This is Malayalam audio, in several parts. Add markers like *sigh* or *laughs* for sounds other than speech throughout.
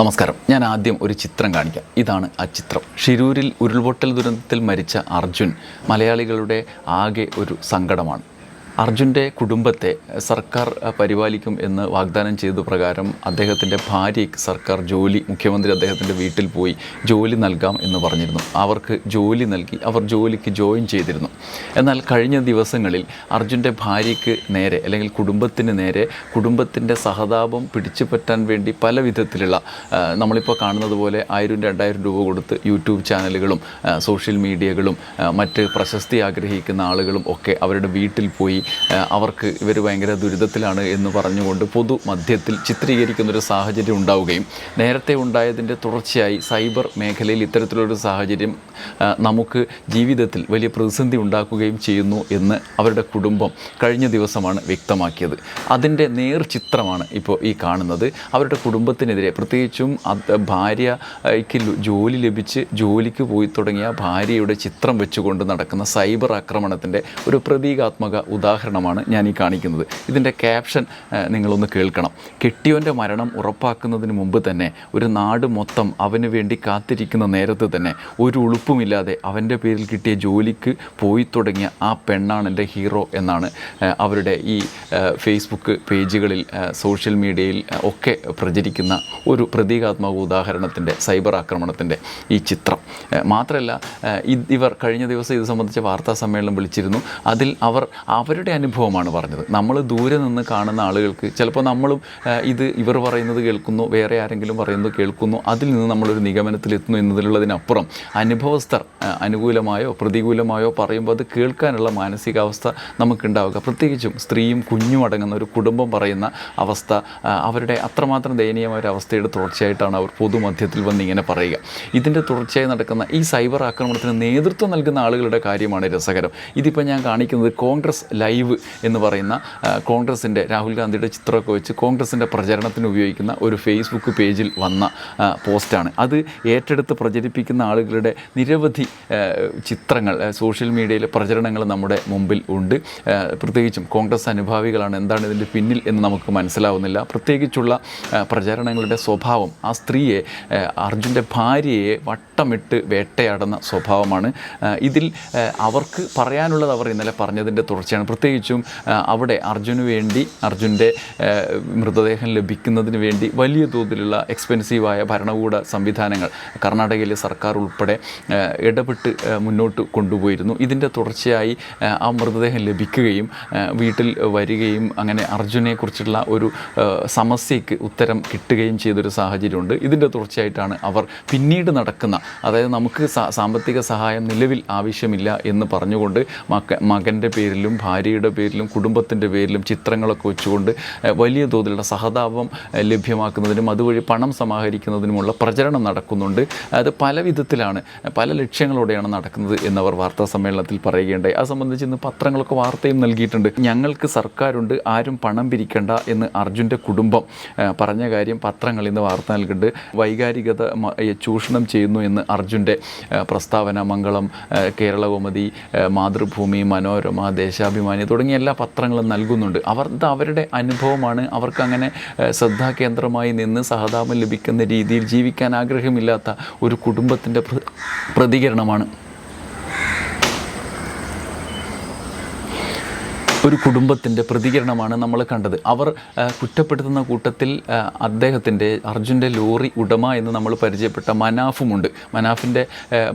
നമസ്കാരം. ഞാൻ ആദ്യം ഒരു ചിത്രം കാണിക്കാം. ഇതാണ് ആ ചിത്രം. ഷിരൂരിൽ ഉരുൾപൊട്ടൽ ദുരന്തത്തിൽ മരിച്ച അർജുൻ മലയാളികളുടെ ആകെ ഒരു സങ്കടമാണ്. അർജുന്റെ കുടുംബത്തെ സർക്കാർ പരിപാലിക്കും എന്ന് വാഗ്ദാനം ചെയ്ത പ്രകാരം അദ്ദേഹത്തിന്റെ ഭാര്യയ്ക്ക് സർക്കാർ ജോലി മുഖ്യമന്ത്രി അദ്ദേഹത്തിന്റെ വീട്ടിൽ പോയി ജോലി നൽകാം എന്ന് പറഞ്ഞിരുന്നു. അവർക്ക് ജോലി നൽകി അവർ ജോലിക്ക് ജോയിൻ ചെയ്തിരുന്നു. എന്നാൽ കഴിഞ്ഞ ദിവസങ്ങളിൽ അർജുന്റെ ഭാര്യയ്ക്ക് നേരെ അല്ലെങ്കിൽ കുടുംബത്തിന് നേരെ കുടുംബത്തിന്റെ സഹതാപം പിടിച്ചു പറ്റാൻ വേണ്ടി പല വിധത്തിലുള്ള നമ്മളിപ്പോൾ കാണുന്നത് പോലെ ആയിരം രണ്ടായിരം രൂപ കൊടുത്ത് യൂട്യൂബ് ചാനലുകളും സോഷ്യൽ മീഡിയകളും മറ്റ് പ്രശസ്തി ആഗ്രഹിക്കുന്ന ആളുകളും ഒക്കെ അവരുടെ വീട്ടിൽ പോയി അവർക്ക് ഇവർ ഭയങ്കര ദുരിതത്തിലാണ് എന്ന് പറഞ്ഞുകൊണ്ട് പൊതു മധ്യത്തിൽ ചിത്രീകരിക്കുന്നൊരു സാഹചര്യം ഉണ്ടാവുകയും നേരത്തെ ഉണ്ടായതിന്റെ തുടർച്ചയായി സൈബർ മേഖലയിൽ ഇത്തരത്തിലൊരു സാഹചര്യം നമുക്ക് ജീവിതത്തിൽ വലിയ പ്രതിസന്ധി ഉണ്ടാക്കുകയും ചെയ്യുന്നു എന്ന് അവരുടെ കുടുംബം കഴിഞ്ഞ ദിവസമാണ് വ്യക്തമാക്കിയത്. അതിന്റെ നേർ ചിത്രമാണ് ഇപ്പോൾ ഈ കാണുന്നത്. അവരുടെ കുടുംബത്തിനെതിരെ പ്രത്യേകിച്ചും ഭാര്യയ്ക്ക് ജോലി ലഭിച്ച് ജോലിക്ക് പോയി തുടങ്ങിയ ഭാര്യയുടെ ചിത്രം വെച്ചുകൊണ്ട് നടക്കുന്ന സൈബർ ആക്രമണത്തിന്റെ ഒരു പ്രതീകാത്മക ഉദാഹരണമാണ് ഞാൻ ഈ കാണിക്കുന്നത്. ഇതിന്റെ ക്യാപ്ഷൻ നിങ്ങളൊന്ന് കേൾക്കണം. കെട്ടിയോന്റെ മരണം ഉറപ്പാക്കുന്നതിന് മുമ്പ് തന്നെ ഒരു നാട് മൊത്തം അവന് വേണ്ടി കാത്തിരിക്കുന്ന നേരത്ത് തന്നെ ഒരു ഉളുപ്പുമില്ലാതെ അവന്റെ പേരിൽ കിട്ടിയ ജോലിക്ക് പോയി തുടങ്ങിയ ആ പെണ്ണാണ് എന്റെ ഹീറോ എന്നാണ് അവരുടെ ഈ ഫേസ്ബുക്ക് പേജുകളിൽ സോഷ്യൽ മീഡിയയിൽ ഒക്കെ പ്രചരിക്കുന്ന ഒരു പ്രതീകാത്മക ഉദാഹരണത്തിന്റെ സൈബർ ആക്രമണത്തിന്റെ ഈ ചിത്രം. മാത്രമല്ല ഇവർ കഴിഞ്ഞ ദിവസം ഇത് സംബന്ധിച്ച വാർത്താ സമ്മേളനം വിളിച്ചിരുന്നു. അതിൽ അവർ അവർ അവരുടെ അനുഭവമാണ് പറഞ്ഞത്. നമ്മൾ ദൂരെ നിന്ന് കാണുന്ന ആളുകൾക്ക് ചിലപ്പോൾ നമ്മളും ഇത് ഇവർ പറയുന്നത് കേൾക്കുന്നു വേറെ ആരെങ്കിലും പറയുന്നത് കേൾക്കുന്നു അതിൽ നിന്ന് നമ്മളൊരു നിഗമനത്തിലെത്തുന്നു എന്നതിലുള്ളതിനപ്പുറം അനുഭവസ്ഥർ അനുകൂലമായോ പ്രതികൂലമായോ പറയുമ്പോൾ അത് കേൾക്കാനുള്ള മാനസികാവസ്ഥ നമുക്കുണ്ടാവുക. പ്രത്യേകിച്ചും സ്ത്രീയും കുഞ്ഞും അടങ്ങുന്ന ഒരു കുടുംബം പറയുന്ന അവസ്ഥ അവരുടെ അത്രമാത്രം ദയനീയമായ ഒരു അവസ്ഥയുടെ തുടർച്ചയായിട്ടാണ് അവർ പൊതുമധ്യത്തിൽ വന്ന് ഇങ്ങനെ പറയുക. ഇതിന്റെ തുടർച്ചയായി നടക്കുന്ന ഈ സൈബർ ആക്രമണത്തിന് നേതൃത്വം നൽകുന്ന ആളുകളുടെ കാര്യമാണ് രസകരം. ഇതിപ്പോൾ ഞാൻ കാണിക്കുന്നത് കോൺഗ്രസ് ലൈവ് എന്ന് പറയുന്ന കോൺഗ്രസിന്റെ രാഹുൽ ഗാന്ധിയുടെ ചിത്രമൊക്കെ വെച്ച് കോൺഗ്രസിന്റെ പ്രചരണത്തിന് ഉപയോഗിക്കുന്ന ഒരു ഫേസ്ബുക്ക് പേജിൽ വന്ന പോസ്റ്റാണ്. അത് ഏറ്റെടുത്ത് പ്രചരിപ്പിക്കുന്ന ആളുകളുടെ നിരവധി ചിത്രങ്ങൾ സോഷ്യൽ മീഡിയയിലെ പ്രചരണങ്ങൾ നമ്മുടെ മുമ്പിൽ ഉണ്ട്. പ്രത്യേകിച്ചും കോൺഗ്രസ് അനുഭാവികളാണ് എന്താണ് ഇതിന്റെ പിന്നിൽ എന്ന് നമുക്ക് മനസ്സിലാവുന്നില്ല. പ്രത്യേകിച്ചുള്ള പ്രചരണങ്ങളുടെ സ്വഭാവം ആ സ്ത്രീയെ അർജുന്റെ ഭാര്യയെ വട്ടമിട്ട് വേട്ടയാടുന്ന സ്വഭാവമാണ്. ഇതിൽ അവർക്ക് പറയാനുള്ളത് അവർ ഇന്നലെ പറഞ്ഞതിന്റെ തുടർച്ചയാണ്. പ്രത്യേകിച്ചും അവിടെ അർജുന് വേണ്ടി അർജുന്റെ മൃതദേഹം ലഭിക്കുന്നതിന് വേണ്ടി വലിയ തോതിലുള്ള എക്സ്പെൻസീവായ ഭരണകൂട സംവിധാനങ്ങൾ കർണാടകയിലെ സർക്കാർ ഉൾപ്പെടെ ഇടപെട്ട് മുന്നോട്ട് കൊണ്ടുപോയിരുന്നു. ഇതിന്റെ തുടർച്ചയായി ആ, മൃതദേഹം ലഭിക്കുകയും വീട്ടിൽ വരികയും അങ്ങനെ അർജുനെക്കുറിച്ചുള്ള ഒരു സമസ്യയ്ക്ക് ഉത്തരം കിട്ടുകയും ചെയ്തൊരു സാഹചര്യമുണ്ട്. ഇതിന്റെ തുടർച്ചയായിട്ടാണ് അവർ പിന്നീട് നടക്കുന്ന അതായത് നമുക്ക് സാമ്പത്തിക സഹായം നിലവിൽ ആവശ്യമില്ല എന്ന് പറഞ്ഞുകൊണ്ട് മക മകന്റെ പേരിലും ഭാര്യയുടെ പേരിലും കുടുംബത്തിന്റെ പേരിലും ചിത്രങ്ങളൊക്കെ വെച്ചുകൊണ്ട് വലിയ തോതിലുള്ള സഹതാപം ലഭ്യമാക്കുന്നതിനും അതുവഴി പണം സമാഹരിക്കുന്നതിനുമുള്ള പ്രചരണം നടക്കുന്നുണ്ട്. അത് പല വിധത്തിലാണ് പല ലക്ഷ്യങ്ങളോടെയാണ് നടക്കുന്നത് എന്നവർ വാർത്താ സമ്മേളനത്തിൽ പറയുകയുണ്ടായി. അത് സംബന്ധിച്ച് ഇന്ന് പത്രങ്ങളൊക്കെ വാർത്തയും നൽകിയിട്ടുണ്ട്. ഞങ്ങൾക്ക് സർക്കാരുണ്ട് ആരും പണം പിരിക്കേണ്ട എന്ന് അർജുന്റെ കുടുംബം പറഞ്ഞ കാര്യം പത്രങ്ങൾ ഇന്ന് വാർത്ത നൽകുന്നുണ്ട്. വൈകാരികത ചൂഷണം ചെയ്യുന്നു എന്ന് അർജുന്റെ പ്രസ്താവന മംഗളം കേരളകൗമുദി മാതൃഭൂമി മനോരമ ദേശാഭിമാനി തുടങ്ങിയ എല്ലാ പത്രങ്ങളും നൽകുന്നുണ്ട്. അവർ അവരുടെ അനുഭവമാണ് അവർക്ക് അങ്ങനെ ആ, ശ്രദ്ധാകേന്ദ്രമായി നിന്ന് സഹതാപം ലഭിക്കുന്ന രീതിയിൽ ജീവിക്കാൻ ആഗ്രഹമില്ലാത്ത ഒരു കുടുംബത്തിന്റെ പ്ര- പ്രതികരണമാണ്. ഒരു കുടുംബത്തിന്റെ പ്രതികരണമാണ് നമ്മൾ കണ്ടത്. അവർ കുറ്റപ്പെടുത്തുന്ന കൂട്ടത്തിൽ അദ്ദേഹത്തിന്റെ അർജുന്റെ ലോറി ഉടമ എന്ന് നമ്മൾ പരിചയപ്പെട്ട മനാഫുമുണ്ട്. മനാഫിന്റെ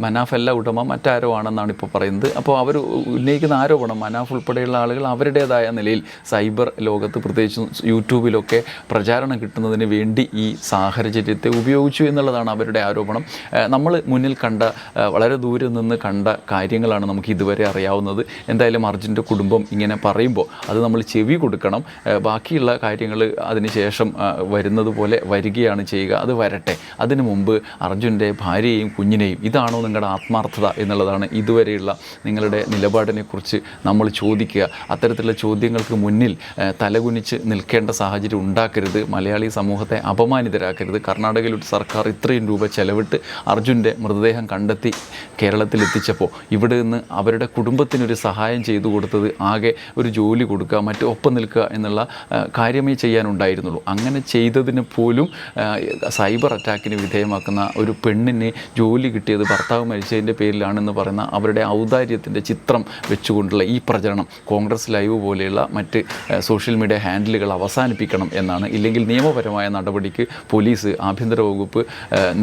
മനാഫല്ല ഉടമ മറ്റാരോ ആണെന്നാണ് ഇപ്പോൾ പറയുന്നത്. അപ്പോൾ അവർ ഉന്നയിക്കുന്ന ആരോപണം മനാഫ് ഉൾപ്പെടെയുള്ള ആളുകൾ അവരുടേതായ നിലയിൽ സൈബർ ലോകത്ത് പ്രത്യേകിച്ച് യൂട്യൂബിലൊക്കെ പ്രചാരണം കിട്ടുന്നതിന് വേണ്ടി ഈ സാഹചര്യത്തെ ഉപയോഗിച്ചു എന്നുള്ളതാണ് അവരുടെ ആരോപണം. നമ്മൾ മുന്നിൽ കണ്ട വളരെ ദൂരെ നിന്ന് കണ്ട കാര്യങ്ങളാണ് നമുക്ക് ഇതുവരെ അറിയാവുന്നത്. എന്തായാലും അർജുന്റെ കുടുംബം ഇങ്ങനെ പറയുമ്പോൾ അത് നമ്മൾ ചെവി കൊടുക്കണം. ബാക്കിയുള്ള കാര്യങ്ങൾ അതിനുശേഷം വരുന്നത് പോലെ വരികയാണ് ചെയ്യുക. അത് വരട്ടെ. അതിനു മുമ്പ് അർജുന്റെ ഭാര്യയെയും കുഞ്ഞിനെയും ഇതാണോ നിങ്ങളുടെ ആത്മാർത്ഥത എന്നുള്ളതാണ് ഇതുവരെയുള്ള നിങ്ങളുടെ നിലപാടിനെക്കുറിച്ച് നമ്മൾ ചോദിക്കുക. അത്തരത്തിലുള്ള ചോദ്യങ്ങൾക്ക് മുന്നിൽ തലകുനിച്ച് നിൽക്കേണ്ട സാഹചര്യം ഉണ്ടാക്കരുത്. മലയാളി സമൂഹത്തെ അപമാനിതരാക്കരുത്. കർണാടകയിൽ ഒരു സർക്കാർ ഇത്രയും രൂപ ചെലവിട്ട് അർജുന്റെ മൃതദേഹം കണ്ടെത്തി കേരളത്തിൽ എത്തിച്ചപ്പോൾ ഇവിടെ നിന്ന് അവരുടെ കുടുംബത്തിനൊരു സഹായം ചെയ്തു കൊടുത്തത് ആകെ ഒരു ഒരു ജോലി കൊടുക്കുക മറ്റു ഒപ്പം നിൽക്കുക എന്നുള്ള കാര്യമേ ചെയ്യാനുണ്ടായിരുന്നുള്ളൂ. അങ്ങനെ ചെയ്തതിന് പോലും സൈബർ അറ്റാക്കിന് വിധേയമാക്കുന്ന ഒരു പെണ്ണിനെ ജോലി കിട്ടിയത് ഭർത്താവ് മരിച്ചതിന്റെ പേരിലാണെന്ന് പറയുന്ന അവരുടെ ഔദാര്യത്തിന്റെ ചിത്രം വെച്ചുകൊണ്ടുള്ള ഈ പ്രചരണം കോൺഗ്രസ് ലൈവ് പോലെയുള്ള മറ്റ് സോഷ്യൽ മീഡിയ ഹാൻഡിലുകൾ അവസാനിപ്പിക്കണം എന്നാണ്. ഇല്ലെങ്കിൽ നിയമപരമായ നടപടിക്ക് പോലീസ് ആഭ്യന്തര വകുപ്പ്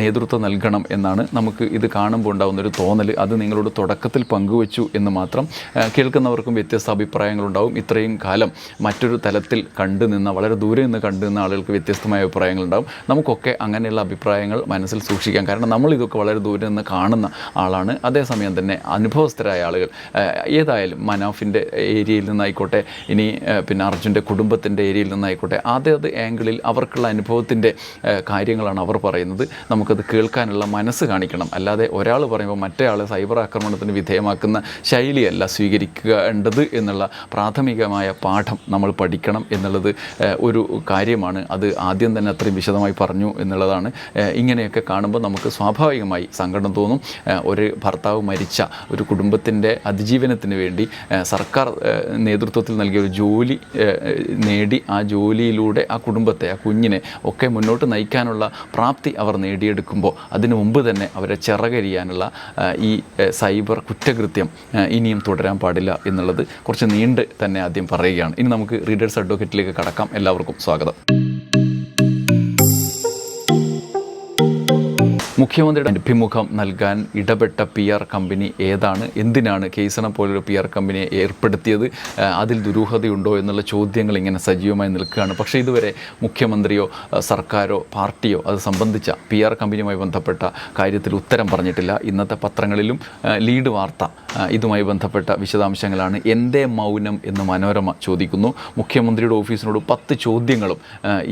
നേതൃത്വം നൽകണം എന്നാണ് നമുക്ക് ഇത് കാണുമ്പോൾ ഉണ്ടാകുന്നൊരു തോന്നൽ അത് നിങ്ങളോട് തുടക്കത്തിൽ പങ്കുവച്ചു എന്ന് മാത്രം കേൾക്കുന്നവർക്കും വ്യത്യസ്ത അഭിപ്രായങ്ങളുണ്ടാവും ഇത്രയും കാലം മറ്റൊരു തലത്തിൽ കണ്ടു നിന്ന വളരെ ദൂരെ നിന്ന് കണ്ടു നിന്ന ആളുകൾക്ക് വ്യത്യസ്തമായ അഭിപ്രായങ്ങൾ ഉണ്ടാവും. നമുക്കൊക്കെ അങ്ങനെയുള്ള അഭിപ്രായങ്ങൾ മനസ്സിൽ സൂക്ഷിക്കാം. കാരണം നമ്മൾ ഇതൊക്കെ വളരെ ദൂരെ നിന്ന് കാണുന്ന ആളാണ്. അതേസമയം തന്നെ അനുഭവസ്ഥരായ ആളുകൾ ഏതായാലും മനാഫിന്റെ ഏരിയയിൽ നിന്നായിക്കോട്ടെ ഇനി പിന്നെ അർജുന്റെ കുടുംബത്തിന്റെ ഏരിയയിൽ നിന്നായിക്കോട്ടെ അതത് ആംഗിളിൽ അവർക്കുള്ള അനുഭവത്തിന്റെ കാര്യങ്ങളാണ് അവർ പറയുന്നത്. നമുക്കത് കേൾക്കാനുള്ള മനസ്സ് കാണിക്കണം. അല്ലാതെ ഒരാൾ പറയുമ്പോൾ മറ്റേ ആൾ സൈബർ ആക്രമണത്തിന് വിധേയമാക്കുന്ന ശൈലിയല്ല സ്വീകരിക്കേണ്ടത് എന്നുള്ള പ്രാഥമികമായ പാഠം നമ്മൾ പഠിക്കണം എന്നുള്ളത് ഒരു കാര്യമാണ്. അത് ആദ്യം തന്നെ അത്രയും വിശദമായി പറഞ്ഞു എന്നുള്ളതാണ്. ഇങ്ങനെയൊക്കെ കാണുമ്പോൾ നമുക്ക് സ്വാഭാവികമായി സങ്കടം തോന്നും. ഒരു ഭർത്താവ് മരിച്ച ഒരു കുടുംബത്തിന്റെ അതിജീവനത്തിന് വേണ്ടി സർക്കാർ നേതൃത്വത്തിൽ നൽകിയ ഒരു ജോലി നേടി ആ ജോലിയിലൂടെ ആ കുടുംബത്തെ ആ കുഞ്ഞിനെ ഒക്കെ മുന്നോട്ട് നയിക്കാനുള്ള പ്രാപ്തി അവർ നേടിയെടുക്കുമ്പോൾ അതിനു മുമ്പ് തന്നെ അവരെ ചിറകരിയാനുള്ള ഈ സൈബർ കുറ്റകൃത്യം ഇനിയും തുടരാൻ പാടില്ല എന്നുള്ളത് കുറച്ച് നീണ്ട് തന്നെ ആദ്യം പറയുകയാണ്. ഇനി നമുക്ക് റീഡേഴ്സ് അഡ്വക്കേറ്റിലേക്ക് കടക്കാം. എല്ലാവർക്കും സ്വാഗതം. മുഖ്യമന്ത്രിയുടെ അഭിമുഖം നൽകാൻ ഇടപെട്ട പി ആർ കമ്പനി ഏതാണ്? എന്തിനാണ് കേസണ പോലൊരു പി ആർ കമ്പനിയെ ഏർപ്പെടുത്തിയത്? അതിൽ ദുരൂഹതയുണ്ടോ എന്നുള്ള ചോദ്യങ്ങൾ ഇങ്ങനെ സജീവമായി നിൽക്കുകയാണ്. പക്ഷേ ഇതുവരെ മുഖ്യമന്ത്രിയോ സർക്കാരോ പാർട്ടിയോ അത് സംബന്ധിച്ച പി ആർ കമ്പനിയുമായി ബന്ധപ്പെട്ട കാര്യത്തിൽ ഉത്തരം പറഞ്ഞിട്ടില്ല. ഇന്നത്തെ പത്രങ്ങളിലും ലീഡ് വാർത്ത ഇതുമായി ബന്ധപ്പെട്ട വിശദാംശങ്ങളാണ്. എന്റെ മൗനം എന്ന് മനോരമ ചോദിക്കുന്നു. മുഖ്യമന്ത്രിയുടെ ഓഫീസിനോട് പത്ത് ചോദ്യങ്ങളും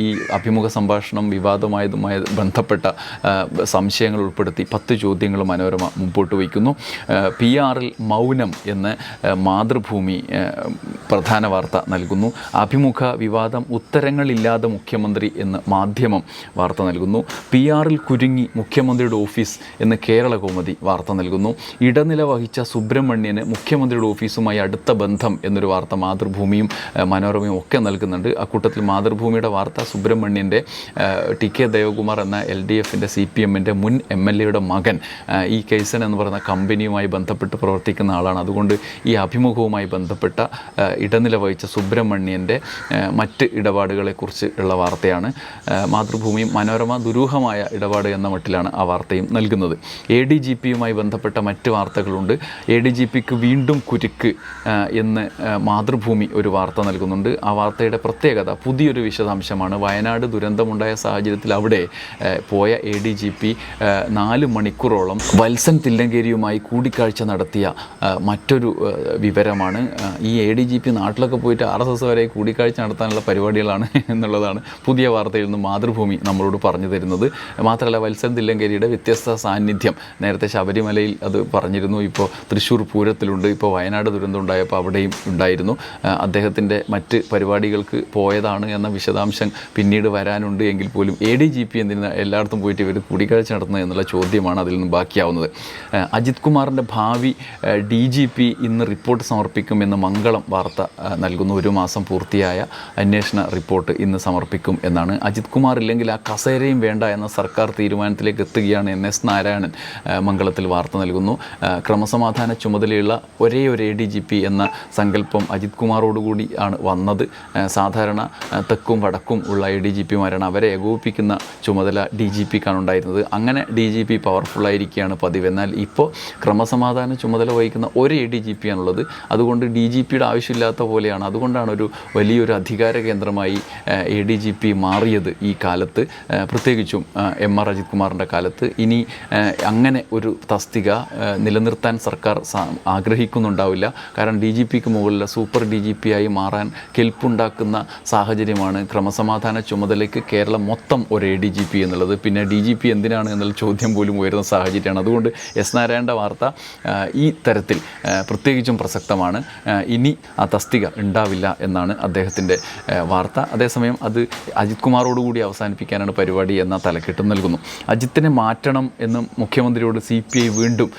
ഈ അഭിമുഖ സംഭാഷണം വിവാദമായതുമായി ബന്ധപ്പെട്ട ആ, സംശയങ്ങൾ ഉൾപ്പെടുത്തി പത്ത് ചോദ്യങ്ങൾ മനോരമ മുമ്പോട്ട് വയ്ക്കുന്നു. പി ആറിൽ മൗനം എന്ന് മാതൃഭൂമി പ്രധാന വാർത്ത നൽകുന്നു. അഭിമുഖ വിവാദം ഉത്തരങ്ങളില്ലാതെ മുഖ്യമന്ത്രി എന്ന് മാധ്യമം വാർത്ത നൽകുന്നു. പി ആറിൽ കുരുങ്ങി മുഖ്യമന്ത്രിയുടെ ഓഫീസ് എന്ന് കേരള കോമതി വാർത്ത നൽകുന്നു. ഇടനില വഹിച്ച സുബ്രഹ്മണ്യന് മുഖ്യമന്ത്രിയുടെ ഓഫീസുമായി അടുത്ത ബന്ധം എന്നൊരു വാർത്ത മാതൃഭൂമിയും മനോരമയും ഒക്കെ നൽകുന്നുണ്ട്. അക്കൂട്ടത്തിൽ മാതൃഭൂമിയുടെ വാർത്ത സുബ്രഹ്മണ്യന്റെ ടി കെ ദേവകുമാർ എന്ന എൽ ഡി എഫിന്റെ സി പി എമ്മിന്റെ മുൻ എം എൽ എയുടെ മകൻ ഈ കേസൻ എന്ന് പറയുന്ന കമ്പനിയുമായി ബന്ധപ്പെട്ട് പ്രവർത്തിക്കുന്ന ആളാണ്. അതുകൊണ്ട് ഈ അഭിമുഖവുമായി ബന്ധപ്പെട്ട ഇടനില വഹിച്ച സുബ്രഹ്മണ്യന്റെ മറ്റ് ഇടപാടുകളെക്കുറിച്ച് ഉള്ള വാർത്തയാണ്. മാതൃഭൂമിയും മനോരമ ദുരൂഹമായ ഇടപാട് എന്ന മട്ടിലാണ് ആ വാർത്തയും നൽകുന്നത്. എ ഡി ജി പിയുമായി ബന്ധപ്പെട്ട മറ്റ് വാർത്തകളുണ്ട്. എ ഡി ജി പിക്ക് വീണ്ടും കുരുക്ക് എന്ന് മാതൃഭൂമി ഒരു വാർത്ത നൽകുന്നുണ്ട്. ആ വാർത്തയുടെ പ്രത്യേകത പുതിയൊരു വിശദാംശമാണ്. വയനാട് ദുരന്തമുണ്ടായ സാഹചര്യത്തിൽ അവിടെ പോയ എ ഡി ജി പി നാല് മണിക്കൂറോളം വത്സൻ തില്ലങ്കേരിയുമായി കൂടിക്കാഴ്ച നടത്തിയ മറ്റൊരു വിവരമാണ്. ഈ എ ഡി ജി പി നാട്ടിലൊക്കെ പോയിട്ട് ആർ എസ് എസ് വരെ കൂടിക്കാഴ്ച നടത്താനുള്ള പരിപാടികളാണ് *laughs* എന്നുള്ളതാണ് പുതിയ വാർത്തയിൽ നിന്ന് മാതൃഭൂമി നമ്മളോട് പറഞ്ഞു തരുന്നത്. മാത്രമല്ല വത്സൻ തില്ലങ്കേരിയുടെ വ്യത്യസ്ത സാന്നിധ്യം. നേരത്തെ ശബരിമലയിൽ അത് പറഞ്ഞിരുന്നു. ഇപ്പോൾ തൃശ്ശൂർ പൂരത്തിലുണ്ട്. ഇപ്പോൾ വയനാട് ദുരന്തം ഉണ്ടായപ്പോൾ അവിടെയും ഉണ്ടായിരുന്നു. അദ്ദേഹത്തിന്റെ മറ്റ് പരിപാടികൾക്ക് പോയതാണ് എന്ന വിശദാംശം പിന്നീട് വരാനുണ്ട്. എങ്കിൽ പോലും എ ഡി ജി പി എന്തിന് എല്ലായിടത്തും പോയിട്ട് ഇവർ കൂടിക്കാഴ്ച നടത്തുന്നത് എന്നുള്ള ചോദ്യമാണ് അതിൽ നിന്ന് ബാക്കിയാവുന്നത്. അജിത് കുമാറിന്റെ ഭാവി ഡി ജി പി ഇന്ന് റിപ്പോർട്ട് സമർപ്പിക്കുമെന്ന് മംഗളം വാർത്ത നൽകുന്ന. ഒരു മാസം പൂർത്തിയായ അന്വേഷണ റിപ്പോർട്ട് ഇന്ന് സമർപ്പിക്കും എന്നാണ്. അജിത് കുമാർ ഇല്ലെങ്കിൽ ആ കസേരയും വേണ്ട എന്ന സർക്കാർ തീരുമാനത്തിലേക്ക് എത്തുകയാണ് എൻ എസ് നാരായണൻ മംഗളത്തിൽ വാർത്ത നൽകുന്നു. ക്രമസമാധാന ചുമതലയുള്ള ഒരേ ഒരു എ ഡി ജി പി എന്ന സങ്കല്പം അജിത് കുമാറോടുകൂടി ആണ് വന്നത്. സാധാരണ തെക്കും വടക്കും ഉള്ള എ ഡി ജി പിമാരാണ് അവരെ ഏകോപിപ്പിക്കുന്ന ചുമതല ഡി ജി പിക്കാണ് ഉണ്ടായിരുന്നത്. അങ്ങനെ ഡി ജി പി പവർഫുള്ളായിരിക്കുകയാണ് പതിവ്. എന്നാൽ ഇപ്പോൾ ക്രമസമാധാന ചുമതല വഹിക്കുന്ന ഒരു എ ഡി ജി പി ആണുള്ളത്. അതുകൊണ്ട് ഡി ജി പിയുടെ ആവശ്യമില്ലാത്ത പോലെയാണ്. അതുകൊണ്ടാണ് ഒരു വലിയൊരു അധികാര കേന്ദ്രമായി എ ഡി ജി പി മാറിയത് ഈ കാലത്ത്. പ്രത്യേകിച്ചും എം ആർ അജിത് കുമാറിന്റെ കാലത്ത്. ഇനി അങ്ങനെ ഒരു തസ്തിക നിലനിർത്താൻ സർക്കാർ ആഗ്രഹിക്കുന്നുണ്ടാവില്ല. കാരണം ഡി ജി പിക്ക് മുകളിലെ സൂപ്പർ ഡി ജി പി ആയി മാറാൻ കെൽപ്പുണ്ടാക്കുന്ന സാഹചര്യമാണ് ക്രമസമാധാന ചുമതലയ്ക്ക് കേരളം മൊത്തം ഒരു എ ഡി ജി പി എന്നുള്ളത്. പിന്നെ ഡി ജി പി എന്തിനാണ് എന്നുള്ള ചോദ്യം പോലും ഉയരുന്ന സാഹചര്യമാണ്. അതുകൊണ്ട് എസ് നാരായണന്റെ വാർത്ത ഈ തരത്തിൽ പ്രത്യേകിച്ചും പ്രസക്തമാണ്. ഇനി ആ തസ്തിക ഉണ്ടാവില്ല എന്നാണ് അദ്ദേഹത്തിന്റെ വാർത്ത. അതേസമയം അത് അജിത് കുമാറോടുകൂടി അവസാനിപ്പിക്കാനാണ് പരിപാടി എന്ന തലക്കെട്ടും നൽകുന്നു. അജിത്തിനെ മാറ്റണം എന്ന് മുഖ്യമന്ത്രിയോട് സി പി ഐ വീണ്ടും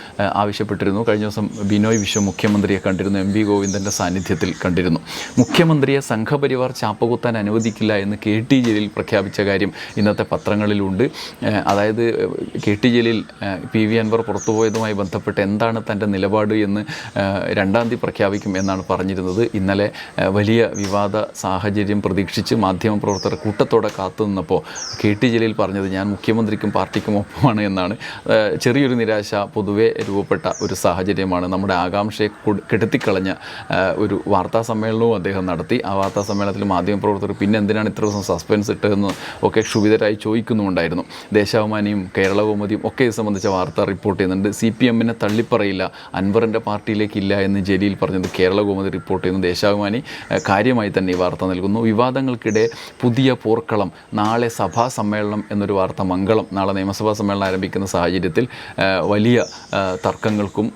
ആവശ്യപ്പെട്ടിരുന്നു. കഴിഞ്ഞ ദിവസം ബിനോയ് വിശ്വം മുഖ്യമന്ത്രിയെ കണ്ടിരുന്നു. എം വി ഗോവിന്ദന്റെ സാന്നിധ്യത്തിൽ കണ്ടിരുന്നു. മുഖ്യമന്ത്രിയെ സംഘപരിവാർ ചാപ്പകുത്താൻ അനുവദിക്കില്ല എന്ന് കെ ടി ജലീൽ പ്രഖ്യാപിച്ച കാര്യം ഇന്നത്തെ പത്രങ്ങളിലുണ്ട്. അതായത് K T Jaleel P V Anvar പുറത്തുപോയതുമായി ബന്ധപ്പെട്ട് എന്താണ് തന്റെ നിലപാട് എന്ന് രണ്ടാം തീയതി പ്രഖ്യാപിക്കും എന്നാണ് പറഞ്ഞിരുന്നത്. ഇന്നലെ വലിയ വിവാദ സാഹചര്യം പ്രതീക്ഷിച്ച് മാധ്യമപ്രവർത്തകർ കൂട്ടത്തോടെ കാത്തു നിന്നപ്പോൾ കെ ടി ജലീൽ പറഞ്ഞത് ഞാൻ മുഖ്യമന്ത്രിക്കും പാർട്ടിക്കും ഒപ്പമാണ് എന്നാണ്. ചെറിയൊരു നിരാശ പൊതുവെ രൂപപ്പെട്ട ഒരു സാഹചര്യമാണ്. നമ്മുടെ ആകാംക്ഷയെ കെടുത്തിക്കളഞ്ഞ ഒരു വാർത്താ സമ്മേളനവും അദ്ദേഹം നടത്തി. ആ വാർത്താ സമ്മേളനത്തിൽ മാധ്യമപ്രവർത്തകർ പിന്നെ എന്തിനാണ് ഇത്ര ദിവസം സസ്പെൻസ് ഇട്ടതെന്ന് ഒക്കെ ക്ഷുഭിതരായി ചോദിക്കുന്നുമുണ്ടായിരുന്നു. ദേശാഭിമാനിയും കേരളകൗമുദിയും ഒക്കെ ഇത് സംബന്ധിച്ച വാർത്ത റിപ്പോർട്ട് ചെയ്യുന്നുണ്ട്. സി പി എമ്മിനെ തള്ളിപ്പറയില്ല. അൻവറിന്റെ പാർട്ടിയിലേക്കില്ല എന്ന് ജലീൽ പറഞ്ഞത് കേരളകൗമുദി റിപ്പോർട്ട് ചെയ്യുന്നു. ദേശാഭിമാനി കാര്യമായി തന്നെ ഈ വാർത്ത നൽകുന്നു. വിവാദങ്ങൾക്കിടെ പുതിയ പോർക്കളം നാളെ സഭാ സമ്മേളനം എന്നൊരു വാർത്ത മംഗളം നാളെ നിയമസഭാ സമ്മേളനം ആരംഭിക്കുന്ന സാഹചര്യത്തിൽ വലിയ തർക്കങ്ങൾക്കും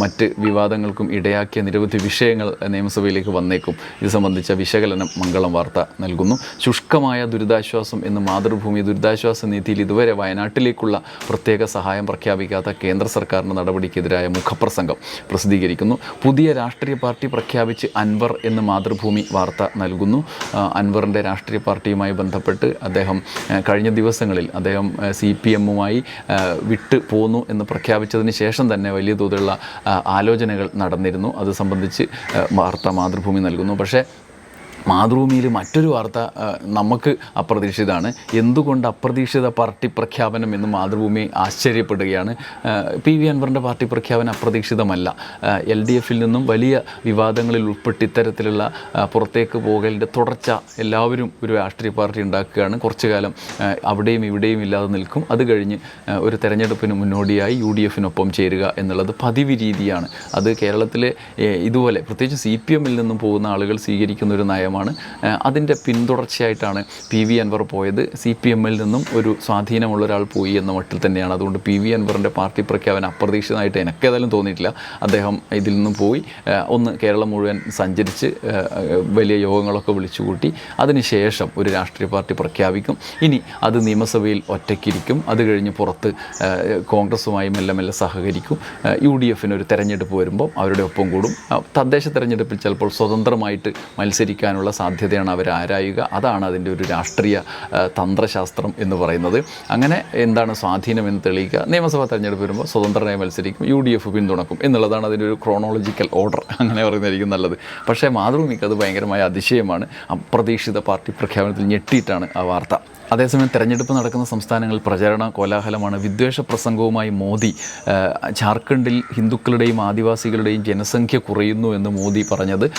മറ്റ് വിവാദങ്ങൾക്കും ഇടയാക്കിയ നിരവധി വിഷയങ്ങൾ നിയമസഭയിലേക്ക് വന്നേക്കും. ഇത് സംബന്ധിച്ച വിശകലനം മംഗളം വാർത്ത നൽകുന്നു. ശുഷ്കമായ ദുരിതാശ്വാസം എന്ന് മാതൃഭൂമി ദുരിതാശ്വാസ നിധിയിൽ ഇതുവരെ വയനാട്ടിലേക്കുള്ള പ്രത്യേക സഹായം പ്രഖ്യാപിക്കാത്ത കേന്ദ്ര സർക്കാരിന്റെ നടപടിക്കെതിരായ മുഖപ്രസംഗം പ്രസിദ്ധീകരിക്കുന്നു. പുതിയ രാഷ്ട്രീയ പാർട്ടി പ്രഖ്യാപിച്ച് അൻവർ എന്ന് മാതൃഭൂമി വാർത്ത നൽകുന്നു. അൻവറിന്റെ രാഷ്ട്രീയ പാർട്ടിയുമായി ബന്ധപ്പെട്ട് അദ്ദേഹം കഴിഞ്ഞ ദിവസങ്ങളിൽ അദ്ദേഹം സി പി എമ്മുമായി വിട്ടു പോന്നു എന്ന് പ്രഖ്യാപിച്ചതിന് ശേഷം തന്നെ വലിയ തോതിലുള്ള ആലോചനകൾ നടന്നിരുന്നു. അത് സംബന്ധിച്ച് വാർത്ത മാതൃഭൂമി നൽകുന്നു. പക്ഷേ മാതൃഭൂമിയിൽ മറ്റൊരു വാർത്ത നമുക്ക് അപ്രതീക്ഷിതമാണ്. എന്തുകൊണ്ട് അപ്രതീക്ഷിത പാർട്ടി പ്രഖ്യാപനം എന്ന് മാതൃഭൂമി ആശ്ചര്യപ്പെടുകയാണ്? പി വി അൻവറിന്റെ പാർട്ടി പ്രഖ്യാപനം അപ്രതീക്ഷിതമല്ല. എൽ ഡി എഫിൽ നിന്നും വലിയ വിവാദങ്ങളിൽ ഉൾപ്പെട്ട് ഇത്തരത്തിലുള്ള പുറത്തേക്ക് പോകലിന്റെ തുടർച്ച എല്ലാവരും ഒരു രാഷ്ട്രീയ പാർട്ടി ഉണ്ടാക്കുകയാണ്. കുറച്ചു കാലം അവിടെയും ഇവിടെയും ഇല്ലാതെ നിൽക്കും. അത് കഴിഞ്ഞ് ഒരു തെരഞ്ഞെടുപ്പിന് മുന്നോടിയായി യു ഡി എഫിനൊപ്പം ചേരുക എന്നുള്ളത് പതിവ് രീതിയാണ്. അത് കേരളത്തിലെ ഇതുപോലെ പ്രത്യേകിച്ച് സി പി എമ്മിൽ നിന്നും പോകുന്ന ആളുകൾ സ്വീകരിക്കുന്ന ഒരു നയമാണ്. ആ, അതിന്റെ പിന്തുടർച്ചയായിട്ടാണ് പി വി അൻവർ പോയത്. സി പി എമ്മിൽ നിന്നും ഒരു സ്വാധീനമുള്ള ഒരാൾ പോയി എന്ന മട്ടിൽ തന്നെയാണ്. അതുകൊണ്ട് പി വി അൻവറിന്റെ പാർട്ടി പ്രഖ്യാപനം അപ്രതീക്ഷിതമായിട്ട് എനിക്കേതായാലും തോന്നിയിട്ടില്ല. അദ്ദേഹം ഇതിൽ നിന്നും പോയി. ഒന്ന് കേരളം മുഴുവൻ സഞ്ചരിച്ച് വലിയ യോഗങ്ങളൊക്കെ വിളിച്ചുകൂട്ടി. അതിനുശേഷം ഒരു രാഷ്ട്രീയ പാർട്ടി പ്രഖ്യാപിക്കും. ഇനി അത് നിയമസഭയിൽ ഒറ്റയ്ക്കിരിക്കും. അത് കഴിഞ്ഞ് പുറത്ത് കോൺഗ്രസുമായി മെല്ലെ മെല്ലെ സഹകരിക്കും. യു ഡി എഫിന് ഒരു തെരഞ്ഞെടുപ്പ് വരുമ്പോൾ അവരുടെ ഒപ്പം കൂടും. തദ്ദേശ തെരഞ്ഞെടുപ്പിൽ ചിലപ്പോൾ സ്വതന്ത്രമായിട്ട് മത്സരിക്കാനുള്ള സാധ്യതയാണ് അവർ ആരായുക. അതാണ് അതിന്റെ ഒരു രാഷ്ട്രീയ തന്ത്രശാസ്ത്രം എന്ന് പറയുന്നത്. അങ്ങനെ എന്താണ് സ്വാധീനം എന്ന് തെളിയിക്കുക? നിയമസഭാ തെരഞ്ഞെടുപ്പ് വരുമ്പോൾ സ്വതന്ത്രനായി മത്സരിക്കും യു ഡി എഫ് പിന്തുണക്കും എന്നുള്ളതാണ് അതിന്റെ ഒരു ക്രോണോളജിക്കൽ ഓർഡർ അങ്ങനെ പറയുന്നതായിരിക്കും നല്ലത്. പക്ഷേ മാതൃഭൂമിക്ക് അത് ഭയങ്കരമായ അതിശയമാണ്. അപ്രതീക്ഷിത പാർട്ടി പ്രഖ്യാപനത്തിൽ ഞെട്ടിയിട്ടാണ് ആ വാർത്ത. അതേസമയം തെരഞ്ഞെടുപ്പ് നടക്കുന്ന സംസ്ഥാനങ്ങളിൽ പ്രചാരണ കോലാഹലമാണ്. വിദ്വേഷ പ്രസംഗവുമായി മോദി ജാർഖണ്ഡിൽ ഹിന്ദുക്കളുടെയും ആദിവാസികളുടെയും ജനസംഖ്യ കുറയുന്നു എന്ന് മോദി പറഞ്ഞത്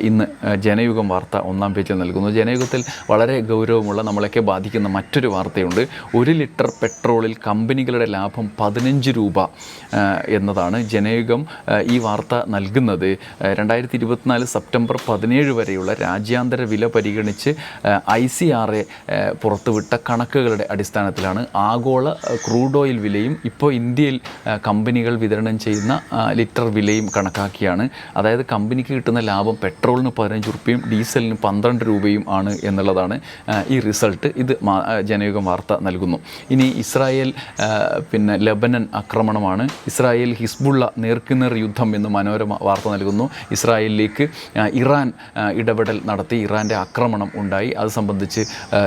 ഇന്ന് ജനയുഗം വാർത്ത ഒന്നാം പേജിൽ നൽകുന്നു. ജനയുഗത്തിൽ വളരെ ഗൗരവമുള്ള നമ്മളൊക്കെ ബാധിക്കുന്ന മറ്റൊരു വാർത്തയുണ്ട്. ഒരു ലിറ്റർ പെട്രോളിൽ കമ്പനികളുടെ ലാഭം പതിനഞ്ച് രൂപ എന്നതാണ് ജനയുഗം ഈ വാർത്ത നൽകുന്നത്. രണ്ടായിരത്തി ഇരുപത്തിനാല് സെപ്റ്റംബർ പതിനേഴ് വരെയുള്ള രാജ്യാന്തര വില പരിഗണിച്ച് ഐ സി ആർ എ പുറത്തുവിട്ട കണക്കുകളുടെ അടിസ്ഥാനത്തിലാണ് ആഗോള ക്രൂഡ് ഓയിൽ വിലയും ഇപ്പോൾ ഇന്ത്യയിൽ കമ്പനികൾ വിതരണം ചെയ്യുന്ന ലിറ്റർ വിലയും കണക്കാക്കിയാണ്. അതായത് കമ്പനിക്ക് കിട്ടുന്ന ലാഭം പെട്രോളിന് പതിനഞ്ച് റുപ്യയും ഡീസലിന് പന്ത്രണ്ട് രൂപയും ആണ് എന്നുള്ളതാണ് ഈ റിസൾട്ട്. ഇത് ജനയുഗം വാർത്ത നൽകുന്നു. ഇനി ഇസ്രായേൽ പിന്നെ ലബനൻ ആക്രമണമാണ്. ഇസ്രായേൽ ഹിസ്ബുള്ള നേർക്കുനേർ യുദ്ധം എന്ന് മനോരമ വാർത്ത നൽകുന്നു. ഇസ്രായേലിലേക്ക് ഇറാൻ ഇടപെടൽ നടത്തി ഇറാന്റെ ആക്രമണം ഉണ്ടായി. അത് സംബന്ധിച്ച് ആ,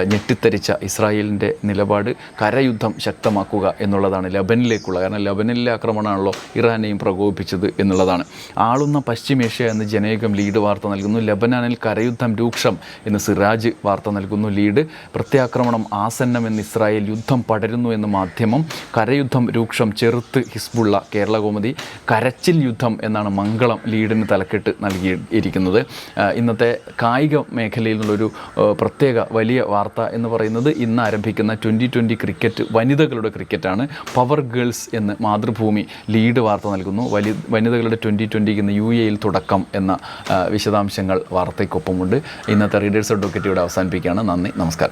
ഇസ്രായേലിന്റെ നിലപാട് കരയുദ്ധം ശക്തമാക്കുക എന്നുള്ളതാണ് ലബനിലേക്കുള്ള. കാരണം ലബനിലെ ആക്രമണമാണല്ലോ ഇറാനെയും പ്രകോപിപ്പിച്ചത് എന്നുള്ളതാണ്. ആളുന്ന പശ്ചിമേഷ്യ എന്ന് ജനേകം ലീഡ് വാർത്ത നൽകുന്നു. ലബനാനിൽ കരയുദ്ധം രൂക്ഷം എന്ന് സിറാജ് വാർത്ത നൽകുന്നു. ലീഡ് പ്രത്യാക്രമണം ആസന്നം എന്ന് ഇസ്രായേൽ യുദ്ധം പടരുന്നു എന്ന് മാധ്യമം കരയുദ്ധം രൂക്ഷം ചെറുത്ത് ഹിസ്ബുള്ള കേരളകോമതി കരച്ചിൽ യുദ്ധം എന്നാണ് മംഗളം ലീഡിന് തലക്കെട്ട് നൽകിയിരിക്കുന്നത്. ഇന്നത്തെ കായിക മേഖലയിൽ നിന്നുള്ളൊരു പ്രത്യേക വലിയ വാർത്ത എന്ന് പറയുന്നത് ഇന്ന് ആരംഭിക്കുന്ന ട്വന്റി ട്വന്റി ക്രിക്കറ്റ് വനിതകളുടെ ക്രിക്കറ്റാണ് പവർ ഗേൾസ് എന്ന് മാതൃഭൂമി ലീഡ് വാർത്ത നൽകുന്നു. വലി വനിതകളുടെ ട്വന്റി ട്വന്റിക്ക് ഇന്ന് യു എയിൽ തുടക്കം എന്ന വിശദാംശങ്ങൾ വാർത്തയ്ക്കൊപ്പമുണ്ട്. ഇന്നത്തെ റീഡേഴ്സ് അഡ്വക്കറ്റ് ഇവിടെ അവസാനിപ്പിക്കുകയാണ്. നന്ദി നമസ്കാരം.